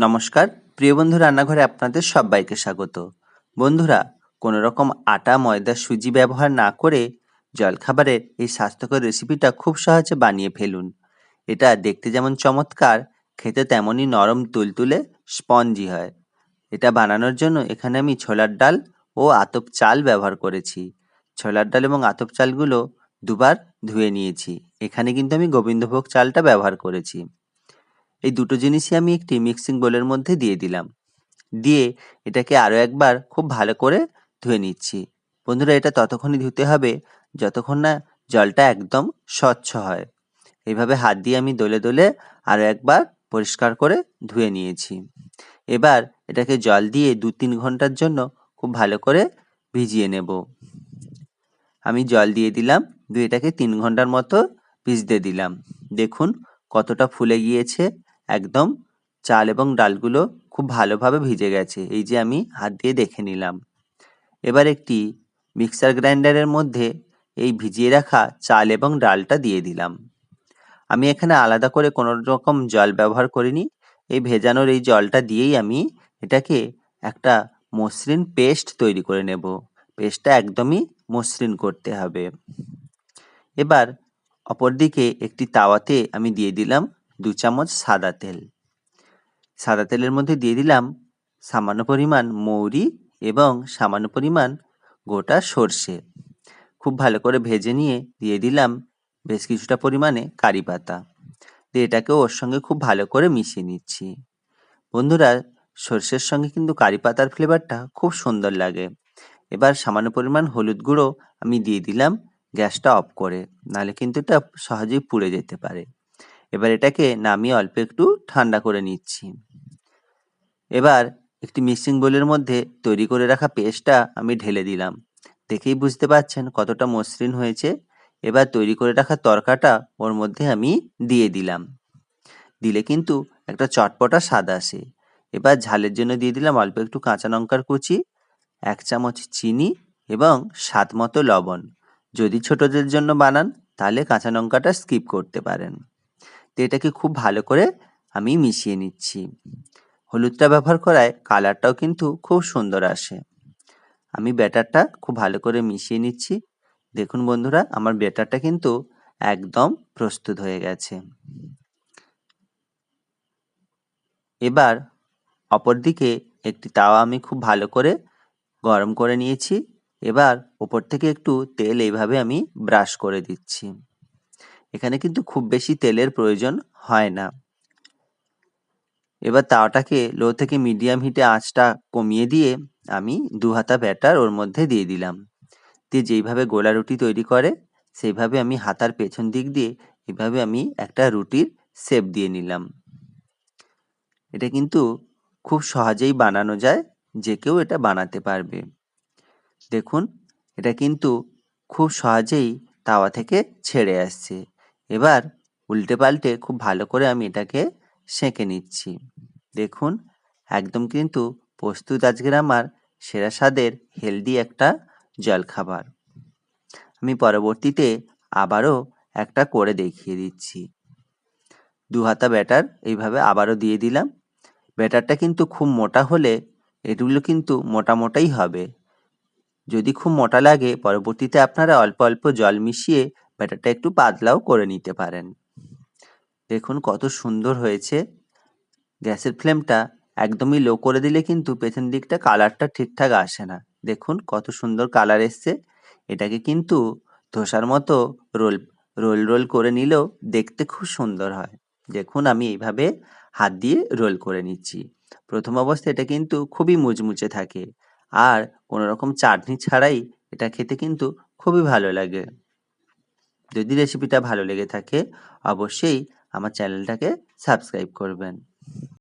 নমস্কার, প্রিয় বন্ধু রান্নাঘরে আপনাদের সবাইকে স্বাগত। বন্ধুরা কোনো রকম আটা, ময়দা, সুজি ব্যবহার না করে জলখাবারের এই স্বাস্থ্যকর রেসিপিটা খুব সহজে বানিয়ে ফেলুন। এটা দেখতে যেমন চমৎকার, খেতে তেমনই নরম তুলতুলে স্পঞ্জি হয়। এটা বানানোর জন্য এখানে আমি ছোলার ডাল ও আতপ চাল ব্যবহার করেছি। ছোলার ডাল এবং আতপ চালগুলো দুবার ধুয়ে নিয়েছি। এখানে কিন্তু আমি গোবিন্দভোগ চালটা ব্যবহার করেছি। এই দুটো জিনিসই আমি একটি মিক্সিং বোলের মধ্যে দিয়ে দিলাম। দিয়ে এটাকে আরও একবার খুব ভালো করে ধুয়ে নিচ্ছি। বন্ধুরা, এটা ততক্ষণই ধুতে হবে, যতক্ষণ না জলটা একদম স্বচ্ছ হয়। এইভাবে হাত দিয়ে আমি দলে দোলে আরও একবার পরিষ্কার করে ধুয়ে নিয়েছি। এবার এটাকে জল দিয়ে দু তিন ঘণ্টার জন্য খুব ভালো করে ভিজিয়ে নেব। আমি জল দিয়ে দিলাম, দিয়ে এটাকে তিন ঘণ্টার মতো ভিজতে দিলাম। দেখুন কতটা ফুলে গিয়েছে। একদম চাল এবং ডালগুলো খুব ভালোভাবে ভিজে গেছে। এই যে আমি হাত দিয়ে দেখে নিলাম। এবার একটি মিক্সার গ্রাইন্ডারের মধ্যে এই ভিজিয়ে রাখা চাল এবং ডালটা দিয়ে দিলাম। আমি এখানে আলাদা করে কোনো রকম জল ব্যবহার করিনি। এই ভেজানোর এই জলটা দিয়েই আমি এটাকে একটা মসৃণ পেস্ট তৈরি করে নেব। পেস্টটা একদমই মসৃণ করতে হবে। এবার অপরদিকে একটি তাওয়াতে আমি দিয়ে দিলাম দু চামচ সাদা তেল। সাদা তেলের মধ্যে দিয়ে দিলাম সামান্য পরিমাণ মৌরি এবং সামান্য পরিমাণ গোটা সর্ষে। খুব ভালো করে ভেজে নিয়ে দিয়ে দিলাম বেশ কিছুটা পরিমাণে কারি পাতা। দিয়ে এটাকে ওর সঙ্গে খুব ভালো করে মিশিয়ে নিচ্ছি। বন্ধুরা, সর্ষের সঙ্গে কিন্তু কারি পাতার ফ্লেভারটা খুব সুন্দর লাগে। এবার সামান্য পরিমাণ হলুদ গুঁড়ো আমি দিয়ে দিলাম গ্যাসটা অফ করে। নাহলে কিন্তু এটা সহজেই পুড়ে যেতে পারে। এবার এটাকে নামিয়ে অল্প একটু ঠান্ডা করে নিচ্ছি। এবার একটি মিক্সিং বোলের মধ্যে তৈরি করে রাখা পেস্টটা আমি ঢেলে দিলাম। দেখেই বুঝতে পারছেন কতটা মসৃণ হয়েছে। এবার তৈরি করে রাখা তরকাটা ওর মধ্যে আমি দিয়ে দিলাম। দিলে কিন্তু একটা চটপটা স্বাদ আসে। এবার ঝালের জন্য দিয়ে দিলাম অল্প একটু কাঁচা লঙ্কার কুচি, এক চামচ চিনি এবং স্বাদ মতো লবণ। যদি ছোটদের জন্য বানান তাহলে কাঁচা লঙ্কাটা স্কিপ করতে পারেন। তো এটাকে খুব ভালো করে আমি মিশিয়ে নিচ্ছি। হলুদটা ব্যবহার করায় কালারটাও কিন্তু খুব সুন্দর আসে। আমি ব্যাটারটা খুব ভালো করে মিশিয়ে নিচ্ছি। দেখুন বন্ধুরা, আমার ব্যাটারটা কিন্তু একদম প্রস্তুত হয়ে গেছে। এবার অপরদিকে একটি তাওয়া আমি খুব ভালো করে গরম করে নিয়েছি। এবার ওপর থেকে একটু তেল এইভাবে আমি ব্রাশ করে দিচ্ছি। এখানে কিন্তু খুব বেশি তেলের প্রয়োজন হয় না। এবার তাওয়াটাকে লো থেকে মিডিয়াম হিটে আঁচটা কমিয়ে দিয়ে আমি দু হাতা ব্যাটার ওর মধ্যে দিয়ে দিলাম। দিয়ে যেইভাবে গোলা রুটি তৈরি করে, সেইভাবে আমি হাতার পেছন দিক দিয়ে এভাবে আমি একটা রুটির শেপ দিয়ে নিলাম। এটা কিন্তু খুব সহজেই বানানো যায়, যে কেউ এটা বানাতে পারবে। দেখুন, এটা কিন্তু খুব সহজেই তাওয়া থেকে ছেড়ে আসছে। এবার উল্টে পাল্টে খুব ভালো করে আমি এটাকে সেঁকে নিচ্ছি। দেখুন, একদম কিন্তু প্রস্তুত আজকের আমার সেরা স্বাদের হেলদি একটা জলখাবার। আমি পরবর্তীতে আবারও একটা করে দেখিয়ে দিচ্ছি। দু হাতা ব্যাটার এইভাবে আবারও দিয়ে দিলাম। ব্যাটারটা কিন্তু খুব মোটা হলে এগুলো কিন্তু মোটা মোটাই হবে। যদি খুব মোটা লাগে, পরবর্তীতে আপনারা অল্প অল্প জল মিশিয়ে ব্যাটারটা একটু পাতলাও করে নিতে পারেন। দেখুন কত সুন্দর হয়েছে। গ্যাসের ফ্লেমটা একদমই লো করে দিলে কিন্তু পেছন দিকটা কালারটা ঠিকঠাক আসে না। দেখুন কত সুন্দর কালার এসছে। এটাকে কিন্তু ধোসার মতো রোল রোল রোল করে নিলেও দেখতে খুব সুন্দর হয়। দেখুন আমি এইভাবে হাত দিয়ে রোল করে নিচ্ছি। প্রথম অবস্থায় এটা কিন্তু খুবই মুচমুচে থাকে। আর কোনো রকম চাটনি ছাড়াই এটা খেতে কিন্তু খুবই ভালো লাগে। যদি রেসিপিটা ভালো লেগে থাকে অবশ্যই আমার চ্যানেলটাকে সাবস্ক্রাইব করবেন।